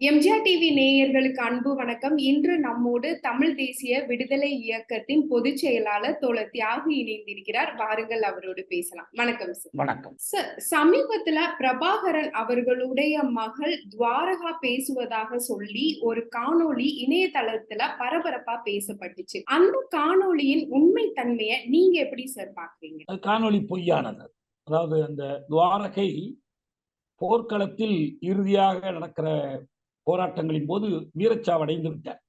MGR TV நேயர்களுக்கு அன்பு வணக்கம். இன்று நம்மோடு தமிழ் தேசிய விடுதலை இயக்கத்தின் பொதுச் செயலாளர் தோழர் தியாகு இணைந்திருக்கிறார். வாருங்கள் அவரோடு பேசலாம். வணக்கம் சார் வணக்கம். சார் சமீபத்துல பிரபாகரன் அவர்களுடைய மகள் துவாரகா பேசுவதாக சொல்லி ஒரு காணொளி இணையதளத்துல பரபரப்பா பேசப்பட்டுச்சு. அந்த காணொளியின் உண்மை தன்மையை நீங்க எப்படி சார் பாக்குறீங்க காணொளி பொய்யானது. அதாவது அந்த துவாரகை போர்க்களத்தில் இறுதியாக நடக்கிற போராட்டங்களின் போது வீரச்சாவடைந்து விட்டார்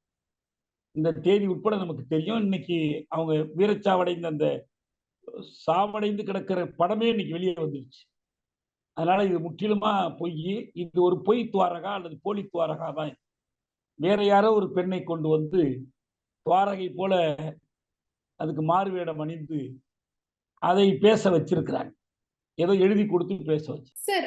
இந்த தேதி உட்பட நமக்கு தெரியும். இன்னைக்கு அவங்க வீரச்சாவடைந்த அந்த சாவடைந்து கிடக்கிற படமே இன்னைக்கு வெளியே வந்துருச்சு. அதனால இது முற்றிலுமா பொய். இது ஒரு பொய் துவாரகா அல்லது போலி துவாரகா தான். வேற யாரோ ஒரு பெண்ணை கொண்டு வந்து துவாரகை போல அதுக்கு மாறுவேடம் அணிந்து அதை பேச வச்சிருக்கிறாங்க. ஏதோ எழுதி கொடுத்து பேச வச்சு சார்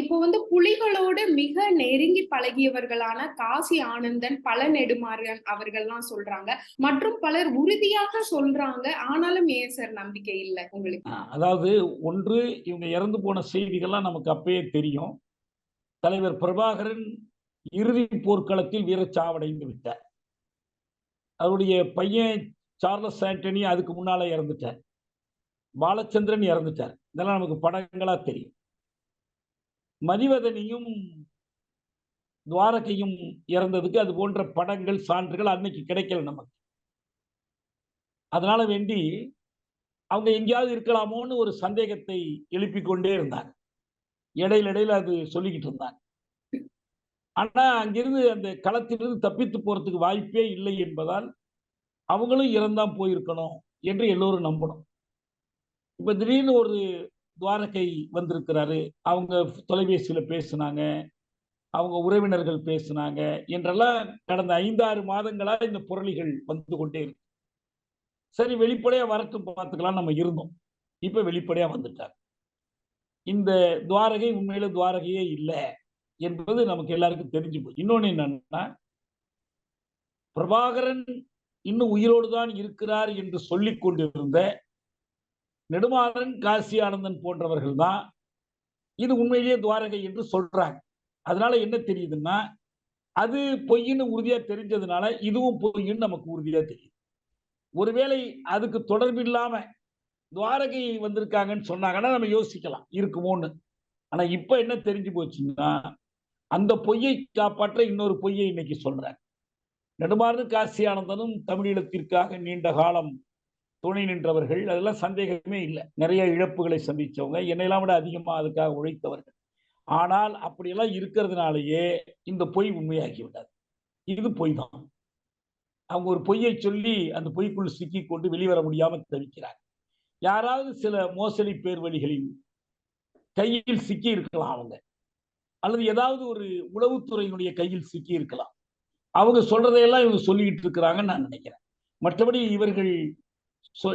இப்போ வந்து புலிகளோடு மிக நெருங்கி பழகியவர்களான காசி ஆனந்தன் பல நெடுமாறன் அவர்கள்லாம் சொல்றாங்க. மற்றும் பலர் உறுதியாக சொல்றாங்க. ஆனாலும் ஏன் சார் நம்பிக்கை இல்லை உங்களுக்கு? அதாவது ஒன்று இவங்க இறந்து போன செய்திகள்லாம் நமக்கு அப்பயே தெரியும். தலைவர் பிரபாகரன் இறுதி போர்க்களத்தில் வீரச்சாவடைந்து விட்டார். அவருடைய பையன் சார்லஸ் ஆண்டனி அதுக்கு முன்னால இறந்துட்டார். பாலச்சந்திரன் இறந்துட்டார். இதெல்லாம் நமக்கு படங்களா தெரியும். மதிவதனியும் துவாரகையும் இறந்ததுக்கு அது போன்ற படங்கள் சான்றுகள் அன்னைக்கு கிடைக்கல நமக்கு. அதனால வேண்டி அவங்க எங்கேயாவது இருக்கலாமோன்னு ஒரு சந்தேகத்தை எழுப்பி கொண்டே இருந்தாங்க. இடையில இடையில அது சொல்லிக்கிட்டு இருந்தாங்க. ஆனா அங்கிருந்து அந்த களத்திலிருந்து தப்பித்து போறதுக்கு வாய்ப்பே இல்லை என்பதால் அவங்களும் இறந்தான் போயிருக்கணும் என்று எல்லோரும் நம்பணும். இப்ப திடீர்னு ஒரு துவாரகை வந்திருக்கிறாரு. அவங்க தொலைபேசியில பேசுனாங்க. அவங்க உறவினர்கள் பேசுனாங்க. என்றெல்லாம் கடந்த ஐந்தாறு மாதங்களா இந்த புரளிகள் வந்து கொண்டே இருக்கு. சரி வெளிப்படையா வரட்டும் பார்த்துக்கலாம் நம்ம இருந்தோம். இப்ப வெளிப்படையா வந்துட்டார். இந்த துவாரகை உண்மையில துவாரகையே இல்லை என்பது நமக்கு எல்லாருக்கும் தெரிஞ்சு போய் இன்னொன்னு என்னன்னா பிரபாகரன் இன்னும் உயிரோடு தான் இருக்கிறார் என்று சொல்லிக் கொண்டிருந்த நெடுமாறன் காசி ஆனந்தன் போன்றவர்கள் தான் இது உண்மையிலேயே துவாரகை என்று சொல்றாங்க. அதனால என்ன தெரியுதுன்னா அது பொய்ன்னு உறுதியா தெரிஞ்சதுனால இதுவும் பொய்ன்னு நமக்கு உறுதியா தெரியுது. ஒருவேளை அதுக்கு தொடர்பு இல்லாம துவாரகை வந்திருக்காங்கன்னு சொன்னாங்கன்னா நம்ம யோசிக்கலாம் இருக்குமோன்னு. ஆனா இப்ப என்ன தெரிஞ்சு போச்சுன்னா அந்த பொய்யை காப்பாற்ற இன்னொரு பொய்யை இன்னைக்கு சொல்றாங்க. நெடுமாறன் காசி ஆனந்தனும் தமிழீழத்திற்காக நீண்ட காலம் துணை நின்றவர்கள் அதெல்லாம் சந்தேகமே இல்லை. நிறைய இழப்புகளை சந்திச்சவங்க என்னையெல்லாம் விட அதிகமா அதுக்காக உழைத்தவர்கள். ஆனால் அப்படியெல்லாம் இருக்கிறதுனாலயே இந்த பொய் உண்மையாகி விடாது இது பொய் தான். அவங்க ஒரு பொய்யை சொல்லி அந்த பொய்க்குள் சிக்கி கொண்டு வெளிவர முடியாமல் தவிக்கிறாங்க. யாராவது சில மோசடி பேர் வழிகளின் கையில் சிக்கி இருக்கலாம் அவங்க. அல்லது ஏதாவது ஒரு உளவுத்துறையினுடைய கையில் சிக்கி இருக்கலாம். அவங்க சொல்றதையெல்லாம் இவங்க சொல்லிக்கிட்டு இருக்கிறாங்கன்னு நான் நினைக்கிறேன். மற்றபடி இவர்கள்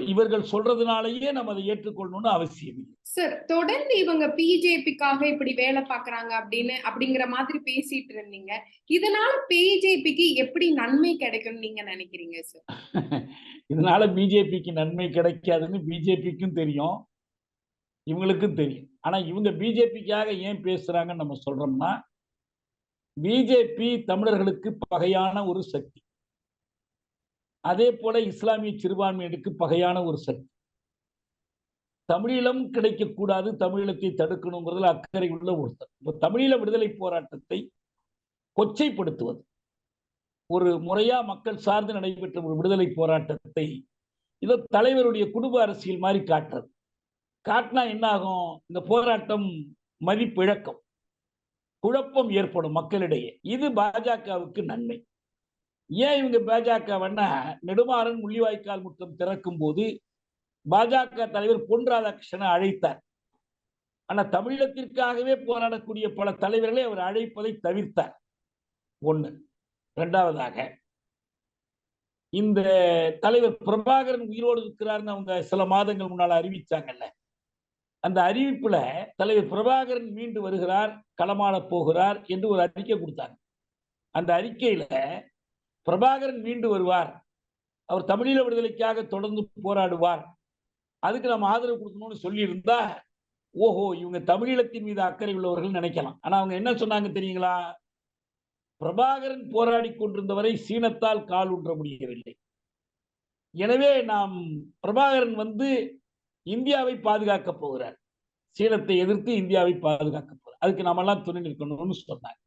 இவர்கள் சொல்றதுனாலயே நம்ம அதை ஏற்றுக்கொள்ளணும்னு அவசியம் இல்லை. சார் தொடர்ந்து இவங்க பிஜேபிக்காக இப்படி வேலை பாக்குறாங்க அப்படின்னு அப்படிங்கிற மாதிரி பேசிட்டு இருந்தீங்க. இதனால பிஜேபிக்கு எப்படி நன்மை கிடைக்கும் நீங்க நினைக்கிறீங்க சார் இதனால பிஜேபிக்கு நன்மை கிடைக்காதுன்னு பிஜேபிக்கும் தெரியும். இவங்களுக்கும் தெரியும். ஆனா இவங்க பிஜேபிக்காக ஏன் பேசுறாங்கன்னு நம்ம சொல்றோம்னா பிஜேபி தமிழர்களுக்கு பகையான ஒரு சக்தி. அதே போல இஸ்லாமிய சிறுபான்மையினருக்கு பகையான ஒரு சக்தி. தமிழீழம் கிடைக்கக்கூடாது தமிழீழத்தை தடுக்கணுங்கிறதுல அக்கறை உள்ள ஒருத்தர். இப்போ தமிழீழ விடுதலை போராட்டத்தை கொச்சைப்படுத்துவது. ஒரு முறையா மக்கள் சார்ந்து நடைபெற்ற ஒரு விடுதலை போராட்டத்தை இதோ தலைவருடைய குடும்ப அரசியல் மாதிரி காட்டுறது. காட்டினா என்ன ஆகும்? இந்த போராட்டம் மதிப்பிழக்கம் குழப்பம் ஏற்படும் மக்களிடையே. இது பாஜகவுக்கு நன்மை. ஏன் இவங்க பாஜக வேணா நெடுமாறன் முள்ளிவாய்க்கால் முற்றம் திறக்கும் போது பாஜக தலைவர் பொன் ராதாகிருஷ்ணனை அழைத்தார். ஆனா தமிழகத்திற்காகவே போராடக்கூடிய பல தலைவர்களை அவர் அழைப்பதை தவிர்த்தார். ஒண்ணு. இரண்டாவதாக இந்த தலைவர் பிரபாகரன் உயிரோடு இருக்கிறார்னு அவங்க சில மாதங்கள் முன்னால் அறிவிச்சாங்கல்ல. அந்த அறிவிப்புல தலைவர் பிரபாகரன் மீண்டு வருகிறார் களமாட போகிறார் என்று ஒரு அறிக்கை கொடுத்தாங்க. அந்த அறிக்கையில பிரபாகரன் மீண்டு வருவார். அவர் தமிழீழ விடுதலைக்காக தொடர்ந்து போராடுவார். அதுக்கு நம்ம ஆதரவு கொடுக்கணும்னு சொல்லியிருந்தா ஓஹோ இவங்க தமிழீழத்தின் மீது அக்கறை உள்ளவர்கள் நினைக்கலாம். ஆனா அவங்க என்ன சொன்னாங்க தெரியுங்களா? பிரபாகரன் போராடி கொண்டிருந்தவரை சீனத்தால் கால் ஊன்ற முடியவில்லை. எனவே நாம் பிரபாகரன் வந்து இந்தியாவை பாதுகாக்க போகிறார். சீனத்தை எதிர்த்து இந்தியாவை பாதுகாக்க போகிறார். அதுக்கு நாமெல்லாம் துணை நிற்கணும்னு சொன்னாங்க.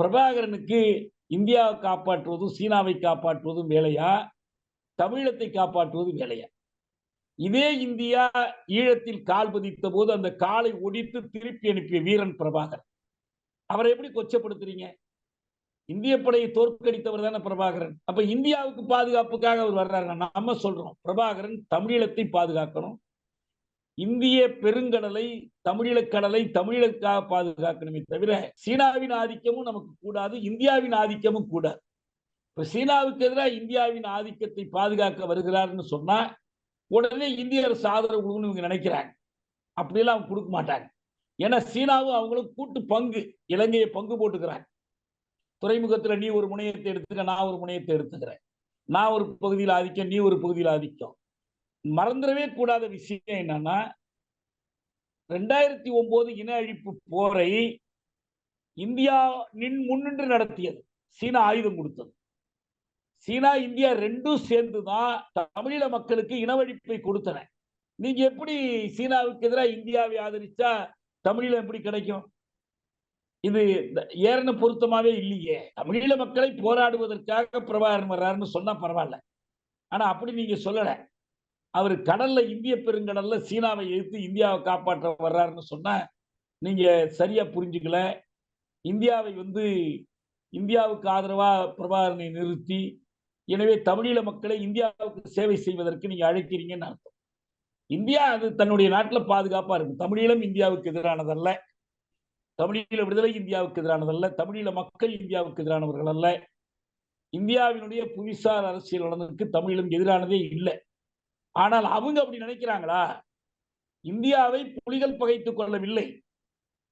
பிரபாகரனுக்கு இந்தியாவை காப்பாற்றுவதும் சீனாவை காப்பாற்றுவதும் வேலையா? தமிழத்தை காப்பாற்றுவது வேலையா? இதே இந்தியா ஈழத்தில் கால் பதித்த போது அந்த காலை ஒடித்து திருப்பி அனுப்பிய வீரன் பிரபாகரன். அவரை எப்படி கொச்சப்படுத்துறீங்க? இந்திய படையை தோற்கடித்தவர் தானே பிரபாகரன். அப்ப இந்தியாவுக்கு பாதுகாப்புக்காக அவர் வர்றாரு நம்ம சொல்றோம் பிரபாகரன் தமிழீழத்தை பாதுகாக்கணும். இந்திய பெருங்கடலை தமிழீழ கடலை தமிழீழக்காக பாதுகாக்கணுமே தவிர சீனாவின் ஆதிக்கமும் நமக்கு கூடாது இந்தியாவின் ஆதிக்கமும் கூடாது. இப்ப சீனாவுக்கு எதிராக இந்தியாவின் ஆதிக்கத்தை பாதுகாக்க வருகிறார்னு சொன்னா உடனே இந்திய அரசு ஆதரவு கொடுக்கணும்னு இவங்க நினைக்கிறாங்க. அப்படிலாம் அவங்க கொடுக்க மாட்டாங்க. ஏன்னா சீனாவும் அவங்களும் கூட்டு பங்கு இலங்கையை பங்கு போட்டுக்கிறாங்க. துறைமுகத்துல நீ ஒரு முனையத்தை எடுத்துக்க நான் ஒரு முனையத்தை எடுத்துக்கிறேன். நான் ஒரு பகுதியில் ஆதிக்கம் நீ ஒரு பகுதியில் ஆதிக்கம். மறந்துடவே கூடாத விஷயம் என்னன்னா ரெண்டாயிரத்தி ஒன்பது இன அழிப்பு போரை இந்தியா நின் முன்னின்று நடத்தியது. சீனா ஆயுதம் கொடுத்தது. சீனா இந்தியா ரெண்டும் சேர்ந்துதான் தமிழீழ மக்களுக்கு இனவழிப்பை கொடுத்தன. நீங்க எப்படி சீனாவுக்கு எதிராக இந்தியாவை ஆதரிச்சா தமிழீழம் எப்படி கிடைக்கும்? இது ஏறன பொருத்தமாவே இல்லையே. தமிழீழ மக்களை போராடுவதற்காக பிரபாகரன் வர்றாருன்னு சொன்னா பரவாயில்ல. ஆனா அப்படி நீங்க சொல்லலை. அவர் கடல்ல இந்திய பெருங்கடல்ல சீனாவை எதிர்த்து இந்தியாவை காப்பாற்ற வர்றாருன்னு சொன்னா நீங்க சரியா புரிஞ்சுக்கல. இந்தியாவை வந்து இந்தியாவுக்கு ஆதரவா பிரபாகரனை நிறுத்தி எனவே தமிழீழ மக்களை இந்தியாவுக்கு சேவை செய்வதற்கு நீங்க அழைக்கிறீங்கன்னு அர்த்தம். இந்தியா அது தன்னுடைய நாட்டில் பாதுகாப்பா இருக்கும் தமிழீழம் இந்தியாவுக்கு எதிரானதல்ல. தமிழீழ விடுதலை இந்தியாவுக்கு எதிரானதல்ல. தமிழீழ மக்கள் இந்தியாவுக்கு எதிரானவர்கள் அல்ல. இந்தியாவினுடைய புவிசார் அரசியல் நலனுக்கு தமிழீழம் எதிரானதே இல்லை. ஆனால் அவங்க அப்படி நினைக்கிறாங்களா? இந்தியாவை புலிகள் பகைத்துக் கொள்ளவில்லை.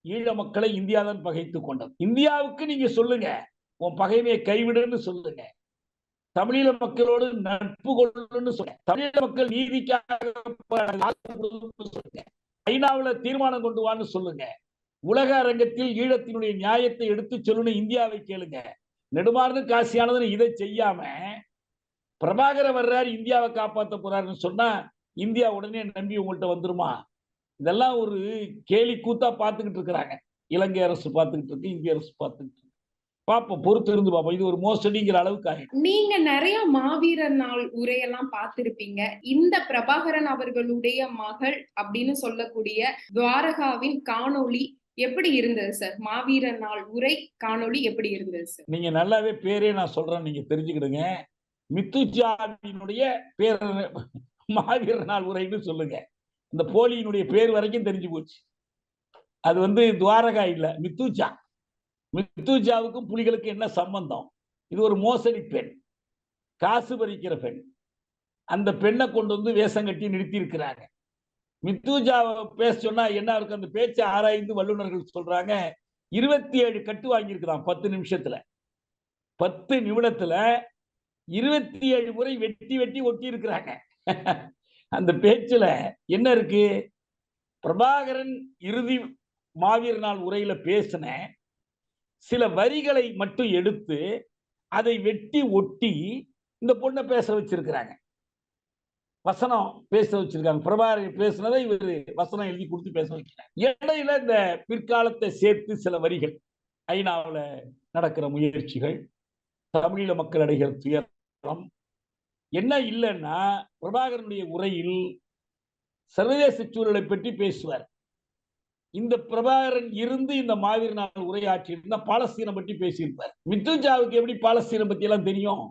ஈழ மக்களை இந்தியா தான் பகைத்துக் கொண்டது. இந்தியாவுக்கு நீங்க சொல்லுங்க. உன் பகைமையை கைவிடுன்னு சொல்லுங்க. தமிழீழ மக்களோடு நட்பு கொள்ளுன்னு சொல்லுங்க. தமிழீழ மக்கள் நீதிக்காக சொல்லுங்க. ஐநாவில் தீர்மானம் கொண்டு வான்னு சொல்லுங்க. உலக அரங்கத்தில் ஈழத்தினுடைய நியாயத்தை எடுத்து சொல்லுன்னு இந்தியாவை கேளுங்க. நெடுமாறு காசியானதுன்னு இதை செய்யாம பிரபாகர வர்றாரு இந்தியாவை காப்பாத்த போறாருன்னு சொன்னா இந்தியா உடனே நம்பி உங்கள்கிட்ட வந்துருமா? இதெல்லாம் ஒரு கேலி கூத்தா பார்த்துக்கிட்டு இருக்கிறாங்க. இலங்கை அரசு பார்த்துக்கிட்டு இருக்கு இந்திய அரசு பார்த்துக்கிட்டு இருக்கு. பார்ப்போம் பொறுத்து இருந்து பார்ப்போம் இது ஒரு மோசடிங்கிற அளவுக்கு ஆயிடும் நீங்க நிறைய மாவீரர் நாள் உரையெல்லாம் பார்த்திருப்பீங்க. இந்த பிரபாகரன் அவர்களுடைய மகள் அப்படின்னு சொல்லக்கூடிய துவாரகாவின் காணொளி எப்படி இருந்தது சார்? மாவீரர் நாள் உரை காணொளி எப்படி இருந்தது சார்? நீங்க நல்லாவே பேரே நான் சொல்றேன் நீங்க தெரிஞ்சுக்கிடுங்க. மித்துஜாவினுடைய பேர் மாவீரர் நாள் உரைன்னு சொல்லுங்க. இந்த போலியினுடைய பேர் வரைக்கும் தெரிஞ்சு போச்சு. அது வந்து துவாரகா இல்லை மித்துஜா. மித்துஜாவுக்கும் புலிகளுக்கு என்ன சம்பந்தம்? இது ஒரு மோசடி பெண். காசு பறிக்கிற பெண். அந்த பெண்ணை கொண்டு வந்து வேஷம் கட்டி நிறுத்தி இருக்கிறாங்க மித்துஜாவை பேச சொன்னா என்ன இருக்கு அந்த பேச்சை ஆராய்ந்து வல்லுநர்கள் சொல்றாங்க இருபத்தி ஏழு கட்டு வாங்கியிருக்கிறான் பத்து நிமிஷத்துல. பத்து நிமிடத்துல இருபத்தி ஏழு முறை வெட்டி வெட்டி ஒட்டி இருக்கிறாங்க அந்த பேச்சுல என்ன இருக்கு? பிரபாகரன் இறுதி மாவீர நாள் உரையில பேசின சில வரிகளை மட்டும் எடுத்து அதை வெட்டி ஒட்டி இந்த பொண்ணை பேச வச்சிருக்கிறாங்க. வசனம் பேச வச்சிருக்காங்க. பிரபாகரன் பேசினதை இவர் வசனம் எழுதி கொடுத்து பேச வைக்கிறாங்க இடையில இந்த பிற்காலத்தை சேர்த்து சில வரிகள் ஐநாவில் நடக்கிற முயற்சிகள் தமிழீழ மக்கள் அடைகிற துயரம் என்ன இல்லைன்னா பிரபாகரனுடைய உரையில் சர்வதேச சூழலை பற்றி பேசுவார். இந்த பிரபாகரன் இருந்து இந்த மாவீர நாள் உரையாற்றி இருந்தா பாலஸ்தீனம் பற்றி பேசியிருப்பார். மித்ருஜாவுக்கு எப்படி பாலஸ்தீனம் பத்தி எல்லாம் தெரியும்?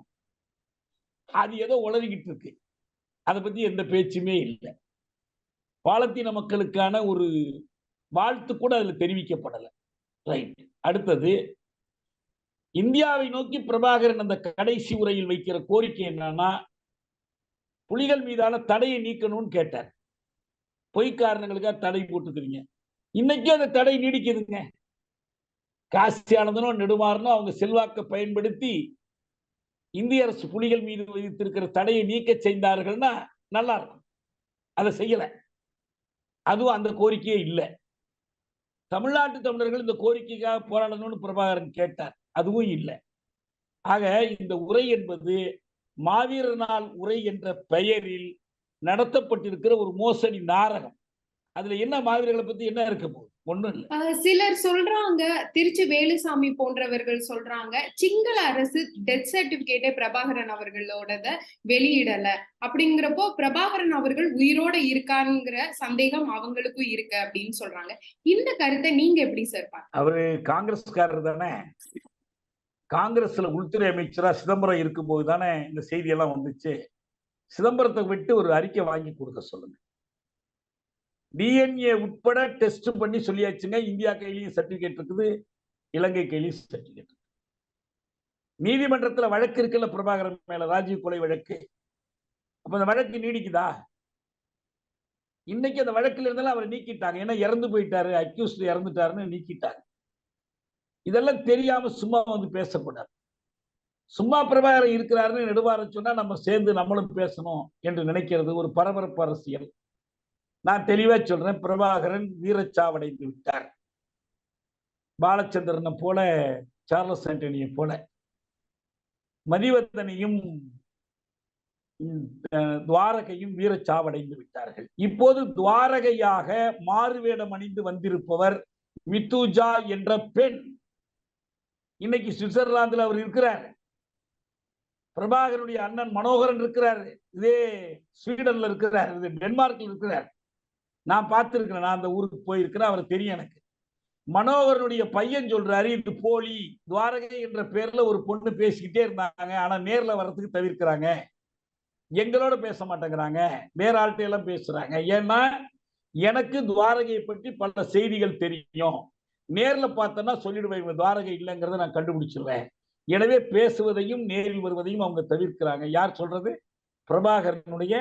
அது ஏதோ உளறிக்கிட்டு இருக்கு. அதை பத்தி எந்த பேச்சுமே இல்லை. பாலத்தீன மக்களுக்கான ஒரு வாழ்த்து கூட அதுல தெரிவிக்கப்படலை. ரைட் அடுத்தது இந்தியாவை நோக்கி பிரபாகரன் அந்த கடைசி உரையில் வைக்கிற கோரிக்கை என்னன்னா புலிகள் மீதான தடையை நீக்கணும்னு கேட்டார். பொய் காரணங்களுக்காக தடை போட்டுக்கிறீங்க. இன்னைக்கும் அந்த தடை நீடிக்குதுங்க. காசி நெடுமாறனும் அவங்க செல்வாக்க பயன்படுத்தி இந்திய அரசு புலிகள் மீது விதித்திருக்கிற தடையை நீக்க செய்தார்கள்னா நல்லா இருக்கும். அதை செய்யல. அதுவும் அந்த கோரிக்கையே இல்லை. தமிழ்நாட்டு தமிழர்கள் இந்த கோரிக்கைக்காக போராடணும்னு பிரபாகரன் கேட்டார். அதுவும் இல்லை. ஆக இந்த உரை என்பது மாவீரர் நாள் உரை என்ற பெயரில் நடத்தப்பட்டிருக்கிற ஒரு மோசடி நாடகம். அதுல என்ன மாவீரர்களை பத்தி என்ன இருக்க போகுது? சிலர் சொல்றாங்க திருச்சி வேலுசாமி போன்றவர்கள் சொல்றாங்க சிங்கள அரசு டெத் சர்டிபிகேட்டை பிரபாகரன் அவர்களோடத வெளியிடல. அப்படிங்கிறப்போ பிரபாகரன் அவர்கள் உயிரோட இருக்காருங்கிற சந்தேகம் அவங்களுக்கும் இருக்கு அப்படின்னு சொல்றாங்க. இந்த கருத்தை நீங்க எப்படி சார் அவரு காங்கிரஸ்காரர் தானே? காங்கிரஸ்ல உள்துறை அமைச்சரா சிதம்பரம் இருக்கும்போது தானே இந்த செய்தியெல்லாம் வந்துச்சு. சிதம்பரத்தை விட்டு ஒரு அறிக்கை வாங்கி கொடுக்க சொல்லுங்க. டிஎன்ஏ உட்பட டெஸ்ட் பண்ணி சொல்லியாச்சுங்க. இந்தியா கையிலையும் சர்டிபிகேட் இருக்குது. இலங்கை கையிலையும் சர்டிபிகேட் நீதிமன்றத்துல வழக்கு இருக்குல்ல பிரபாகரன் மேல? ராஜீவ் கொலை வழக்கு. அப்ப அந்த வழக்கு நீடிக்குதா? இன்னைக்கு அந்த வழக்கில் இருந்தாலும் அவரை நீக்கிட்டாங்க. ஏன்னா இறந்து போயிட்டாரு. அக்யூஸ்ட் இறந்துட்டாருன்னு நீக்கிட்டாங்க. இதெல்லாம் தெரியாம சும்மா வந்து பேசக்கூடாது சும்மா பிரபாகரன் இருக்கிறாருன்னு நெடுவார சொன்னா நம்ம சேர்ந்து நம்மளும் பேசணும் என்று நினைக்கிறது ஒரு பரபரப்பு அரசியல். நான் தெளிவா சொல்றேன் பிரபாகரன் வீரச்சாவடைந்து விட்டார். பாலச்சந்திரனை போல சார்லஸ் ஆண்டனியை போல. மதிவதனையும் துவாரகையும் வீரச்சாவடைந்து விட்டார்கள். இப்போது துவாரகையாக மாறுவேடம் அணிந்து வந்திருப்பவர் மித்துஜா என்ற பெண். இன்னைக்கு சுவிட்சர்லாந்துல அவர் இருக்கிறார். பிரபாகருடைய அண்ணன் மனோகரன் இருக்கிறார். இதே ஸ்வீடன்ல இருக்கிறார். இது டென்மார்க்ல இருக்கிறார். நான் பார்த்திருக்கிறேன். நான் அந்த ஊருக்கு போயிருக்கிறேன். அவர் தெரியும் எனக்கு. மனோகரனுடைய பையன் சொல்றாரு இது போலி துவாரகை என்ற பேர்ல ஒரு பொண்ணு பேசிக்கிட்டே இருந்தாங்க. ஆனா நேர்ல வர்றதுக்கு தவிர்க்கிறாங்க. எங்களோட பேச மாட்டேங்கிறாங்க. வேற ஆள்கிட்ட எல்லாம் பேசுறாங்க. ஏன்னா எனக்கு துவாரகையை பற்றி பல செய்திகள் தெரியும். நேர்ல பார்த்தேன்னா சொல்லிடுவேன் இவங்க துவாரகை இல்லைங்கிறத நான் கண்டுபிடிச்சிருவேன். எனவே பேசுவதையும் நேரில் வருவதையும் அவங்க தவிர்க்கிறாங்க. யார் சொல்றது? பிரபாகரனுடைய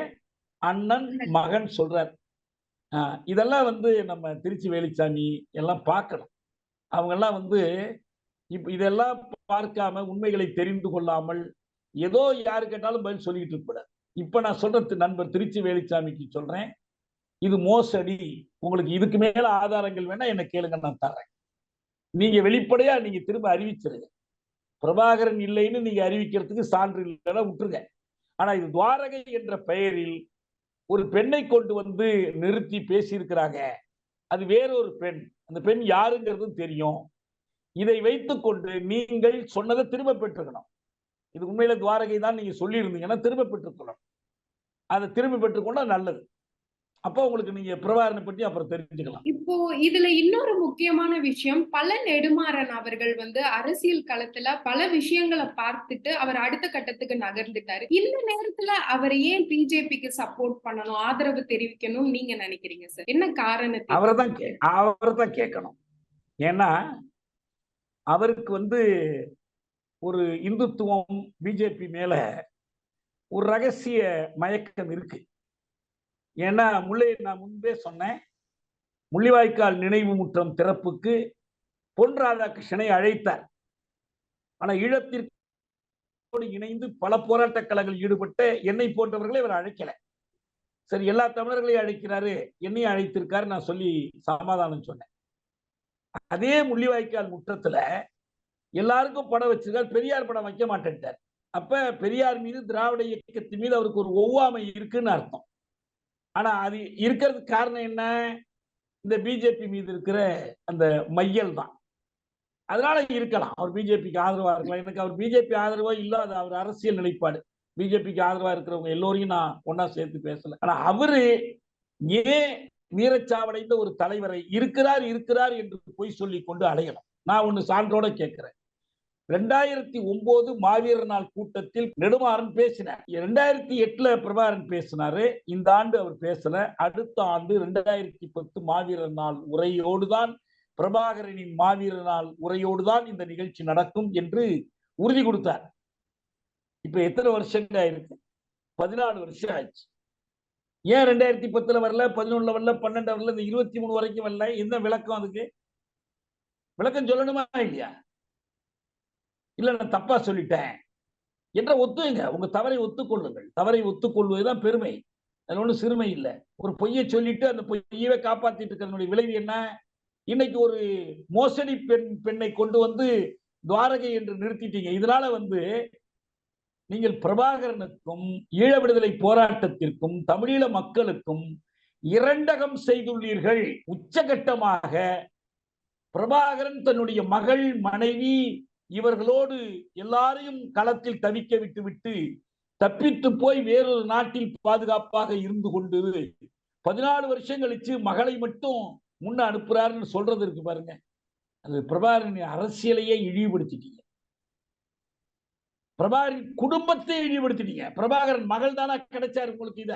அண்ணன் மகன் சொல்றார். இதெல்லாம் வந்து நம்ம திருச்சி வேலுச்சாமி எல்லாம் பார்க்கணும். அவங்க எல்லாம் வந்து இப்ப இதெல்லாம் பார்க்காம உண்மைகளை தெரிந்து கொள்ளாமல் ஏதோ யாரு கேட்டாலும் பதில் சொல்லிக்கிட்டு இருக்கக்கூடாது இப்ப நான் சொல்றது நண்பர் திருச்சி வேலுச்சாமிக்கு சொல்றேன். இது மோசடி. உங்களுக்கு இதுக்கு மேல ஆதாரங்கள் வேணா என்ன கேளுங்க நான் தரேன் நீங்க வெளிப்படையா நீங்க திரும்ப அறிவிச்சிருங்க. பிரபாகரன் இல்லைன்னு நீங்க அறிவிக்கிறதுக்கு சான்று இல்லைன்னா விட்டுருங்க. ஆனா இது துவாரகை என்ற பெயரில் ஒரு பெண்ணை கொண்டு வந்து நிறுத்தி பேசியிருக்கிறாங்க. அது வேறொரு பெண். அந்த பெண் யாருங்கிறதும் தெரியும். இதை வைத்துக்கொண்டு நீங்கள் சொன்னதை திரும்ப பெற்றுக்கணும். இது உண்மையில துவாரகை தான் நீங்க சொல்லியிருந்தீங்கன்னா திரும்ப பெற்றுக்கணும் அதை திரும்ப பெற்றுக்கொண்டா நல்லது. அப்போ உங்களுக்கு நீங்க பிரபாகரனை பற்றி அப்புறம் தெரிஞ்சுக்கலாம். இப்போ இதுல இன்னொரு முக்கியமான விஷயம் பல நெடுமாறன் அவர்கள் வந்து அரசியல் களத்துல பல விஷயங்களை பார்த்துட்டு அவர் அடுத்த கட்டத்துக்கு நகர்ந்துட்டாரு. இந்த நேரத்துல அவர் ஏன் பிஜேபிக்கு சப்போர்ட் பண்ணணும் ஆதரவு தெரிவிக்கணும் நீங்க நினைக்கிறீங்க சார்? என்ன காரணத்தை? அவரை தான் கே அவரை தான் கேட்கணும். ஏன்னா அவருக்கு வந்து ஒரு இந்துத்துவம் பிஜேபி மேல ஒரு ரகசிய மயக்கம் இருக்கு. ஏன்னா முல்லை நான் முன்பே சொன்னேன். முள்ளிவாய்க்கால் நினைவு முற்றம் திறப்புக்கு பொன் ராதாகிருஷ்ணனை அழைத்தார். ஆனா ஈழத்திற்கு இணைந்து பல போராட்ட கழகங்கள் ஈடுபட்ட என்னை போன்றவர்களை இவர் அழைக்கல. சரி எல்லா தமிழர்களையும் அழைக்கிறாரு. என்னையும் அழைத்திருக்காரு நான் சொல்லி சமாதானம் சொன்னேன். அதே முள்ளிவாய்க்கால் முற்றத்துல எல்லாருக்கும் படம் வச்சிருக்காரு. பெரியார் படம் வைக்க மாட்டேன்ட்டார். அப்ப பெரியார் மீது திராவிட இயக்கத்தின் மீது அவருக்கு ஒரு ஒவ்வாமை இருக்குன்னு அர்த்தம். ஆனா அது இருக்கிறதுக்கு காரணம் என்ன? இந்த பிஜேபி மீது இருக்கிற அந்த மையல் தான். அதனால இருக்கலாம். அவர் பிஜேபிக்கு ஆதரவா இருக்கலாம். எனக்கு அவர் பிஜேபி ஆதரவா இல்லாத அது அவர் அரசியல் நிலைப்பாடு. பிஜேபிக்கு ஆதரவா இருக்கிறவங்க எல்லோரையும் நான் ஒன்னா சேர்த்து பேசல. ஆனா அவரு ஏன் வீரச்சாவடைந்த ஒரு தலைவரை இருக்கிறார் இருக்கிறார் என்று பொய் சொல்லி கொண்டு அடையலாம் நான் ஒண்ணு சான்றோட கேட்கிறேன் ரெண்டாயிரத்தி ஒன்பது மாவீரர் நாள் கூட்டத்தில் நெடுமாறன் பேசினார். ரெண்டாயிரத்தி எட்டுல பிரபாகரன் பேசினாரு. இந்த ஆண்டு அவர் பேசல. அடுத்த ஆண்டு ரெண்டாயிரத்தி பத்து மாவீரர் நாள் உரையோடு தான் பிரபாகரனின் மாவீரர் நாள் உரையோடு தான் இந்த நிகழ்ச்சி நடக்கும் என்று உறுதி கொடுத்தார். இப்ப எத்தனை வருஷங்கள் ஆயிருக்கு? பதினாலு வருஷம் ஆயிடுச்சு. ஏன் ரெண்டாயிரத்தி பத்துல வரல? பதினொன்னுல வரல? பன்னெண்டு வரல? இந்த இருபத்தி மூணு வரைக்கும் வரல? என்ன விளக்கம் அதுக்கு? விளக்கம் சொல்லணுமா இல்லையா? இல்ல நான் தப்பா சொல்லிட்டேன். என்ற ஒத்துங்க. உங்க தவறை ஒத்துக்கொள்ளுங்கள். தவறை ஒத்துக்கொள்வதுதான் பெருமை. அது ஒண்ணும் சிறுமை இல்லை. ஒரு பொய்யை சொல்லிட்டு அந்த பொய்யவே காப்பாத்திட்டு இருக்கிறனுடைய விளைவு என்ன? இன்னைக்கு ஒரு மோசடி பெண் பெண்ணை கொண்டு வந்து துவாரகை என்று நிறுத்திட்டீங்க. இதனால வந்து நீங்கள் பிரபாகரனுக்கும் ஈழ விடுதலை போராட்டத்திற்கும் தமிழீழ மக்களுக்கும் இரண்டகம் செய்துள்ளீர்கள். உச்சகட்டமாக பிரபாகரன் தன்னுடைய மகள் மனைவி இவர்களோடு எல்லாரையும் களத்தில் தவிக்க விட்டு விட்டு தப்பித்து போய் வேறொரு நாட்டில் பாதுகாப்பாக இருந்து கொண்டு பதினாலு வருஷம் கழிச்சு மகளை மட்டும் முன்ன அனுப்புறாருன்னு சொல்றது இருக்கு பாருங்க. அது பிரபாகரன் அரசியலையே இழிவுபடுத்திட்டீங்க. பிரபாகரன் குடும்பத்தை இழிவுபடுத்திட்டீங்க. பிரபாகரன் மகள் தானா கிடைச்சாரு உங்களுக்கு இத?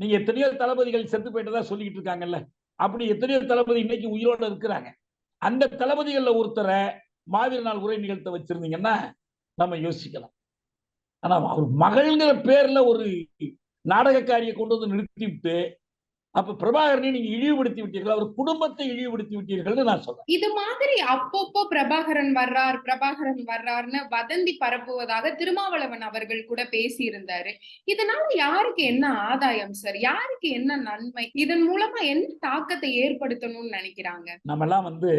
நீங்க எத்தனையோ தளபதிகள் செத்து போயிட்டதா சொல்லிட்டு இருக்காங்கல்ல. அப்படி எத்தனையோ தளபதி இன்னைக்கு உயிரோட இருக்கிறாங்க. அந்த தளபதிகள்ல ஒருத்தரை மாவீர நாள் உரை நிகழ்த்த வச்சிருந்தீங்கன்னா நம்ம யோசிக்கலாம். ஆனா அவர் மகள்ங்கிற பேர்ல ஒரு நாடகக்காரியை கொண்டு வந்து நிறுத்தி விட்டு அப்ப பிரபாகரனை நீங்க இழிவுபடுத்தி விட்டீர்கள் அவர் குடும்பத்தை இழிவுபடுத்தி விட்டீர்கள்னு நான் சொல்றேன். இது மாதிரி அப்பப்போ பிரபாகரன் வர்றார் பிரபாகரன் வர்றார்னு வதந்தி பரப்புவதாக திருமாவளவன் அவர்கள் கூட பேசியிருந்தாரு. இதனால யாருக்கு என்ன ஆதாயம் சார்? யாருக்கு என்ன நன்மை? இதன் மூலமா என்ன தாக்கத்தை ஏற்படுத்தணும்னு நினைக்கிறாங்க? நம்ம எல்லாம் வந்து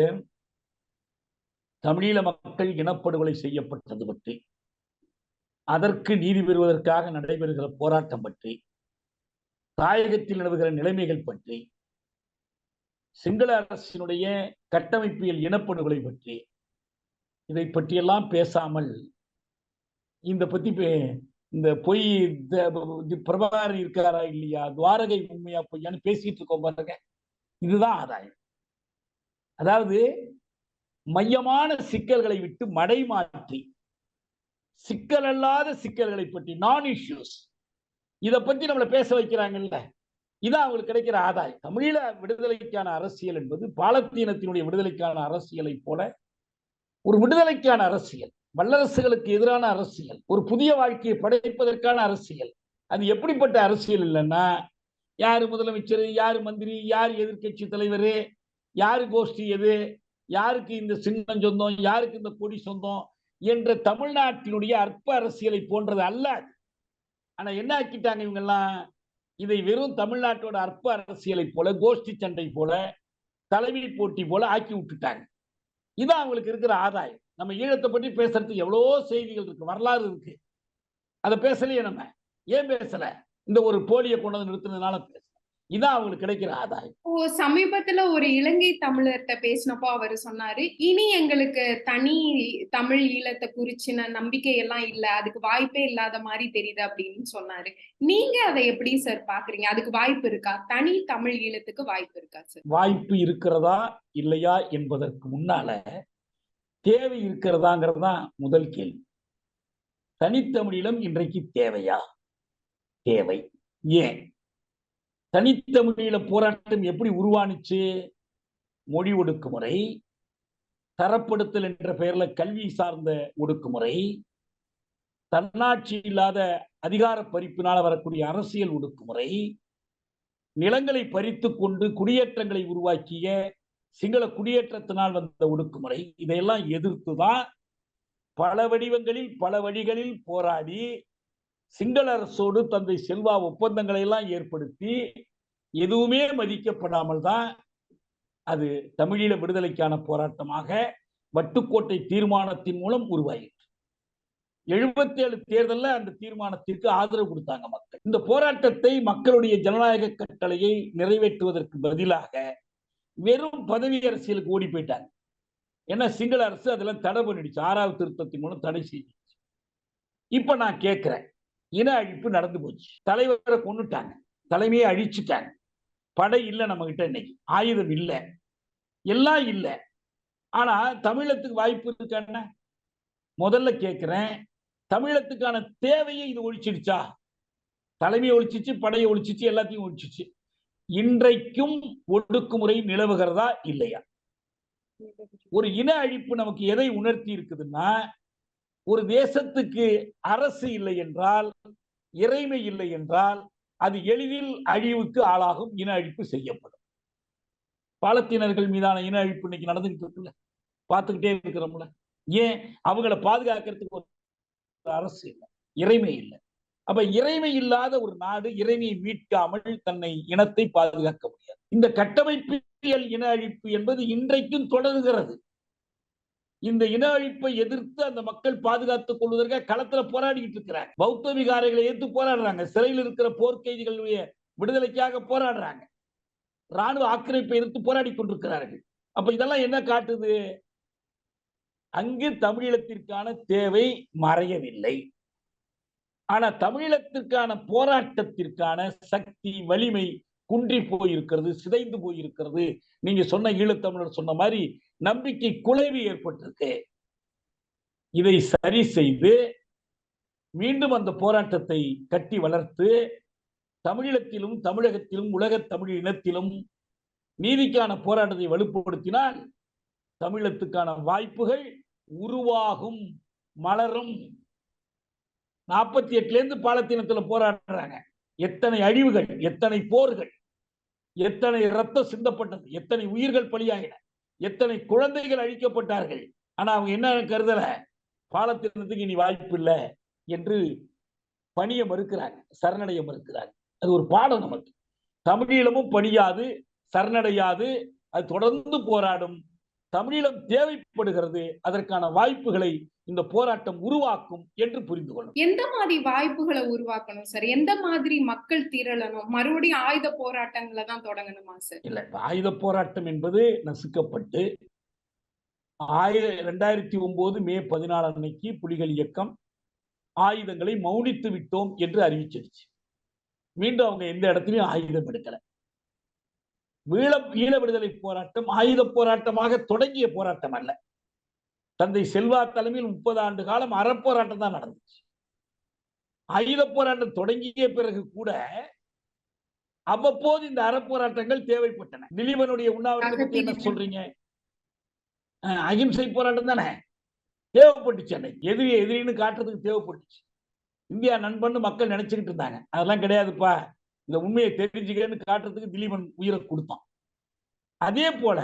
தமிழீழ மக்கள் இனப்படுகொலை செய்யப்பட்டது பற்றி அதற்கு நீதி பெறுவதற்காக நடைபெறுகிற போராட்டம் பற்றி தாயகத்தில் நிலவுகிற நிலைமைகள் பற்றி சிங்கள அரசினுடைய கட்டமைப்பியல் இனப்படுகொலை பற்றி இதை பற்றியெல்லாம் பேசாமல் இந்த பத்தி பே- இந்த பொய் இந்த பிரபாகரன் இருக்காரா இல்லையா துவாரகை உண்மையா பொய்யான்னு பேசிட்டு இருக்கோம் பாருங்க. இதுதான் ஆதாயம். அதாவது மையமான சிக்கல்களை விட்டு மடை மாற்றி சிக்கல் அல்லாத சிக்கல்களை பற்றி நான் இஷ்யூஸ் இதை பத்தி நம்மளை பேச வைக்கிறாங்கல்ல. இதான் அவங்களுக்கு கிடைக்கிற ஆதாயம். தமிழீழ விடுதலைக்கான அரசியல் என்பது பாலத்தீனத்தினுடைய விடுதலைக்கான அரசியலை போல ஒரு விடுதலைக்கான அரசியல் வல்லரசுகளுக்கு எதிரான அரசியல் ஒரு புதிய வாழ்க்கையை படைப்பதற்கான அரசியல். அது எப்படிப்பட்ட அரசியல் இல்லைன்னா யாரு முதலமைச்சர் யாரு மந்திரி யார் எதிர்க்கட்சி தலைவர் யாரு கோஷ்டி எது யாருக்கு இந்த சின்னம் சொந்தம் யாருக்கு இந்த கொடி சொந்தம் என்ற தமிழ்நாட்டினுடைய அற்ப அரசியலை போன்றது அல்ல. ஆனா என்ன ஆக்கிட்டாங்க இவங்கெல்லாம்? இதை வெறும் தமிழ்நாட்டோட அற்ப அரசியலை போல கோஷ்டி சண்டை போல தலைவி போட்டி போல ஆக்கி விட்டுட்டாங்க. இதான் அவங்களுக்கு இருக்கிற ஆதாயம். நம்ம ஈழத்தை பற்றி பேசுறதுக்கு எவ்வளோ செய்திகள் இருக்கு வரலாறு இருக்கு. அதை பேசலையே நம்ம? ஏன் பேசல? இந்த ஒரு போலியை கொண்டு வந்து நிறுத்தினதுனால பேச இதான் அவங்களுக்கு கிடைக்கிற ஆதாயம். ஓ சமீபத்துல ஒரு இலங்கை தமிழர்கிட்ட பேசினப்போ அவர் சொன்னாரு இனி எங்களுக்கு தனி தமிழ் ஈழத்தை குறிச்சின நம்பிக்கை எல்லாம் இல்ல அதுக்கு வாய்ப்பே இல்லாத மாதிரி தெரியுது அப்படின்னு சொன்னாரு. நீங்க அதை எப்படி சார் பாக்குறீங்க? அதுக்கு வாய்ப்பு இருக்கா? தனி தமிழ் ஈழத்துக்கு வாய்ப்பு இருக்கா சார் வாய்ப்பு இருக்கிறதா இல்லையா என்பதற்கு முன்னால தேவை இருக்கிறதாங்கிறது தான் முதல் கேள்வி. தனித்தமிழிலம் இன்றைக்கு தேவையா? தேவை. ஏன்? தனித்தமிழில போராட்டம் எப்படி உருவானுச்சு? மொழி ஒடுக்குமுறை தரப்படுத்தல் என்ற பெயர்ல கல்வி சார்ந்த ஒடுக்குமுறை தன்னாட்சி இல்லாத அதிகார பறிப்பினால வரக்கூடிய அரசியல் ஒடுக்குமுறை நிலங்களை பறித்து கொண்டு குடியேற்றங்களை உருவாக்கிய சிங்கள குடியேற்றத்தினால் வந்த ஒடுக்குமுறை. இதையெல்லாம் எதிர்த்துதான் பல வடிவங்களில் பல வழிகளில் போராடி சிங்கள அரசோடு தந்தை செல்வா ஒப்பந்தங்களை எல்லாம் ஏற்படுத்தி எதுவுமே மதிக்கப்படாமல் தான் அது தமிழீழ விடுதலைக்கான போராட்டமாக வட்டுக்கோட்டை தீர்மானத்தின் மூலம் உருவாயிற்று. எழுபத்தி ஏழு தேர்தல்ல அந்த தீர்மானத்திற்கு ஆதரவு கொடுத்தாங்க மக்கள். இந்த போராட்டத்தை மக்களுடைய ஜனநாயக கட்டளையை நிறைவேற்றுவதற்கு பதிலாக வெறும் பதவி அரசியலுக்கு ஓடி போயிட்டாங்க. ஏன்னா சிங்கள அரசு அதெல்லாம் தடை பண்ணிடுச்சு. ஆறாவது திருத்தத்தின் மூலம் தடை செய்துச்சு. இப்ப நான் கேட்கிறேன் இன அழிப்பு நடந்து போச்சு. தலைவரை கொண்டுட்டாங்க தலைமையை அழிச்சுட்டாங்க. படை இல்லை நம்ம கிட்ட இன்னைக்கு. ஆயுதம் இல்லை. எல்லாம் இல்லை. ஆனா தமிழத்துக்கு வாய்ப்பு இருக்கான முதல்ல கேட்கிறேன் தமிழத்துக்கான தேவையை இது ஒழிச்சிடுச்சா? தலைமையை ஒழிச்சிச்சு படையை ஒழிச்சிச்சு எல்லாத்தையும் ஒழிச்சிச்சு. இன்றைக்கும் ஒடுக்குமுறை நிலவுகிறதா இல்லையா? ஒரு இன அழிப்பு நமக்கு எதை உணர்த்தி இருக்குதுன்னா ஒரு தேசத்துக்கு அரசு இல்லை என்றால் இறைமை இல்லை என்றால் அது எளிதில் அழிவுக்கு ஆளாகும் இன அழிப்பு செய்யப்படும். பாலத்தினர்கள் மீதான இன அழிப்பு இன்னைக்கு நடந்துகிட்டு இருக்குல்ல? பார்த்துக்கிட்டே இருக்கிறோம்ல. ஏன்? அவங்கள பாதுகாக்கிறதுக்கு ஒரு அரசு இல்லை இறைமை இல்லை. அப்ப இறைமை இல்லாத ஒரு நாடு இறைமையை மீட்காமல் தன்னை இனத்தை பாதுகாக்க முடியாது. இந்த கட்டமைப்பியல் இன அழிப்பு என்பது இன்றைக்கும் தொடர்கிறது. இந்த இன அழிப்பை எதிர்த்து அந்த மக்கள் பாதுகாத்துக் கொள்வதற்காக களத்துல போராடிக்கிட்டு இருக்கிறாங்க. பௌத்த விகாரைகளை எதிர்த்து போராடுறாங்க. சிறையில் இருக்கிற போர்க்கைதிகளுடைய விடுதலைக்காக போராடுறாங்க. ராணுவ ஆக்கிரமிப்பை எதிர்த்து போராடி கொண்டிருக்கிறார்கள். அப்ப இதெல்லாம் என்ன காட்டுது? அங்கு தமிழீழத்திற்கான தேவை மறையவில்லை. ஆனா தமிழீழத்திற்கான போராட்டத்திற்கான சக்தி வலிமை குன்றி போயிருக்கிறது சிதைந்து போயிருக்கிறது. நீங்க சொன்ன ஈழத்தமிழர் சொன்ன மாதிரி நம்பிக்கை குலைவு ஏற்பட்டிருக்கு. இதை சரி செய்து மீண்டும் அந்த போராட்டத்தை கட்டி வளர்த்து தமிழீழத்திலும் தமிழகத்திலும் உலக தமிழ் இனத்திலும் நீதிக்கான போராட்டத்தை வலுப்படுத்தினால் தமிழத்துக்கான வாய்ப்புகள் உருவாகும் மலரும். நாற்பத்தி எட்டுல இருந்து பாலத்தீனத்துல போராடுறாங்க. எத்தனை அழிவுகள் எத்தனை போர்கள் எத்தனை ரத்தம் சிந்தப்பட்டது எத்தனை உயிர்கள் பலியாகின எத்தனை குழந்தைகள் அழிக்கப்பட்டார்கள். ஆனா அவங்க என்ன கருதல? பாலத்திலிருந்து இனி வாய்ப்பு இல்லை என்று பணிய மறுக்கிறாங்க சரணடைய மறுக்கிறாங்க. அது ஒரு பாடம் நமக்கு. தமிழீழமும் பணியாது சரணடையாது அது தொடர்ந்து போராடும். தமிழீழம் தேவைப்படுகிறது அதற்கான வாய்ப்புகளை இந்த போராட்டம் உருவாக்கும் என்று புரிந்து கொள்ளும் எந்த மாதிரி வாய்ப்புகளை உருவாக்கணும் சார்? எந்த மாதிரி மக்கள் திரளணும்? மறுபடியும் ஆயுத போராட்டங்களை தான் தொடங்கணுமா சார்? இல்ல ஆயுத போராட்டம் என்பது நசுக்கப்பட்டு ஆயிர ரெண்டாயிரத்தி ஒன்பது மே பதினாலு அன்னைக்கு புலிகள் இயக்கம் ஆயுதங்களை மௌனித்து விட்டோம் என்று அறிவிச்சிருச்சு. மீண்டும் அவங்க எந்த இடத்துலயும் ஆயுதம் எடுக்கல. ஈழ ஈழ விடுதலை போராட்டம் ஆயுத போராட்டமாக தொடங்கிய போராட்டம் அல்ல. தந்தை செல்வா தலைமையில் முப்பது ஆண்டு காலம் அறப்போராட்டம் தான் நடந்துச்சு. ஆயுத போராட்டம் தொடங்கிய பிறகு கூட அவ்வப்போது இந்த அறப்போராட்டங்கள் தேவைப்பட்டன. திலீபனுடைய உண்ணாவிரத்தை பத்தி என்ன சொல்றீங்க? அகிம்சை போராட்டம் தானே? தேவைப்பட்டுச்சு அன்னைக்கு. எதிரி எதிரின்னு காட்டுறதுக்கு தேவைப்பட்டுச்சு. இந்தியா நண்பன்னு மக்கள் நினைச்சுக்கிட்டு இருந்தாங்க. அதெல்லாம் கிடையாதுப்பா. இந்த உண்மையை தெரிஞ்சுக்கன்னு காட்டுறதுக்கு திலீபன் உயிரை கொடுத்தான். அதே போல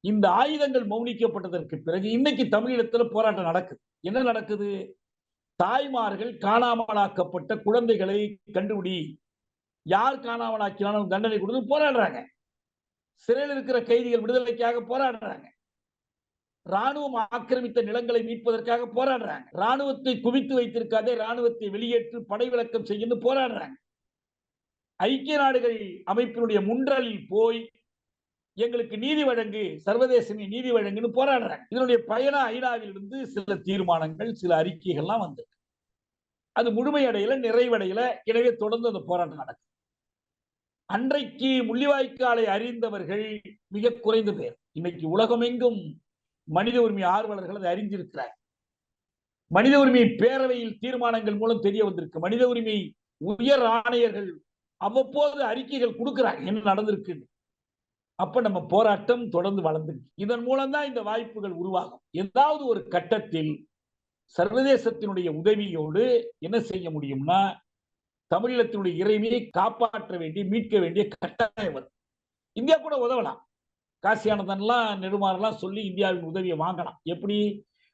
இந்த ஆயுதங்கள் மௌனிக்கப்பட்டதற்கு பிறகு இன்னைக்கு தமிழீழத்துல போராட்டம் நடக்குது. என்ன நடக்குது? தாய்மார்கள் காணாமலாக்கப்பட்ட குழந்தைகளை கண்டுபிடி. யார் காணாமலாக்கினாலும் தண்டனை கொடுத்து போராடுறாங்க. சிறையில் இருக்கிற கைதிகள் விடுதலைக்காக போராடுறாங்க. ராணுவம் ஆக்கிரமித்த நிலங்களை மீட்பதற்காக போராடுறாங்க. ராணுவத்தை குவித்து வைத்திருக்காதே ராணுவத்தை வெளியேற்று படை விளக்கம் செய்யணும் போராடுறாங்க. ஐக்கிய நாடுகள் அமைப்பினுடைய முன்றலில் போய் எங்களுக்கு நீதி வழங்கு சர்வதேச நீதி வழங்குன்னு போராடுறாங்க. இதனுடைய பயண ஐநாவிலிருந்து சில தீர்மானங்கள் சில அறிக்கைகள்லாம் வந்திருக்கு. அது முழுமையடையில நிறைவடையில. எனவே தொடர்ந்து அந்த போராட்டம் நடக்கும். அன்றைக்கு முள்ளிவாய்க்காலை அறிந்தவர்கள் மிக குறைந்த பேர். இன்னைக்கு உலகமெங்கும் மனித உரிமை ஆர்வலர்கள் அதை அறிந்திருக்கிறார். மனித உரிமை பேரவையில் தீர்மானங்கள் மூலம் தெரிய வந்திருக்கு. மனித உரிமை உயர் ஆணையர்கள் அவ்வப்போது அறிக்கைகள் கொடுக்கிறாங்க. என்ன நடந்திருக்குன்னு. அப்ப நம்ம போராட்டம் தொடர்ந்து வளர்ந்து இதன் மூலம் தான் இந்த வாய்ப்புகள் உருவாகும். ஏதாவது ஒரு கட்டத்தில் சர்வதேசத்தினுடைய உதவியோடு என்ன செய்ய முடியும்னா தமிழீழத்தினுடைய இறைமையை காப்பாற்ற வேண்டிய மீட்க வேண்டிய கட்டாயம் வரும். இந்தியா கூட உதவலாம். காசியானதன்லாம் நெடுமாறெல்லாம் சொல்லி இந்தியாவின் உதவியை வாங்கலாம். எப்படி?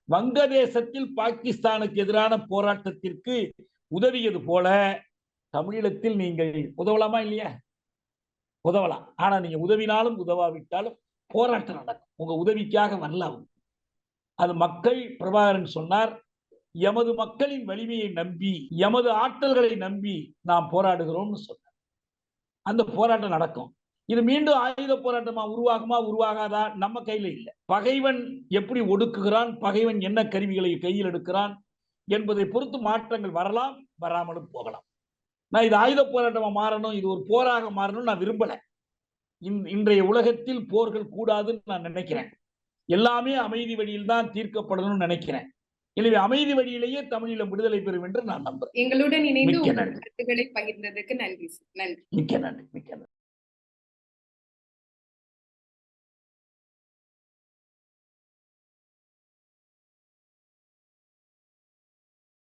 வங்கதேசத்தில் பாகிஸ்தானுக்கு எதிரான போராட்டத்திற்கு உதவியது போல தமிழீழத்தில் நீங்கள் உதவலாமா இல்லையா? உதவலாம். ஆனா நீங்க உதவினாலும் உதவாவிட்டாலும் போராட்டம் நடக்கும். உங்க உதவிக்காக வரல அது மக்கள் பிரபாகரன் சொன்னார் எமது மக்களின் வலிமையை நம்பி எமது ஆற்றல்களை நம்பி நாம் போராடுகிறோம்னு சொன்னார். அந்த போராட்டம் நடக்கும். இது மீண்டும் ஆயுத போராட்டமா உருவாகுமா உருவாகாதா? நம்ம கையில இல்லை. பகைவன் எப்படி ஒடுக்குகிறான்? பகைவன் என்ன கருவிகளை கையில் எடுக்கிறான்? என்பதை பொறுத்து மாற்றங்கள் வரலாம் வராமலும் போகலாம். நான் இது ஆயுத போராட்டமா மாறணும் இது ஒரு போராக மாறணும் நான் விரும்பல. இன்- இன்றைய உலகத்தில் போர்கள் கூடாதுன்னு நான் நினைக்கிறேன். எல்லாமே அமைதி வழியில் தான் தீர்க்கப்படணும்னு நினைக்கிறேன். எனவே அமைதி வழியிலேயே தமிழீழம் விடுதலை பெறும் என்று நான் நம்புறேன். எங்களுடன் இணைந்து. கருத்துக்களை பகிர்ந்ததுக்கு நன்றி நன்றி. மிக்க நன்றி மிக்க நன்றி.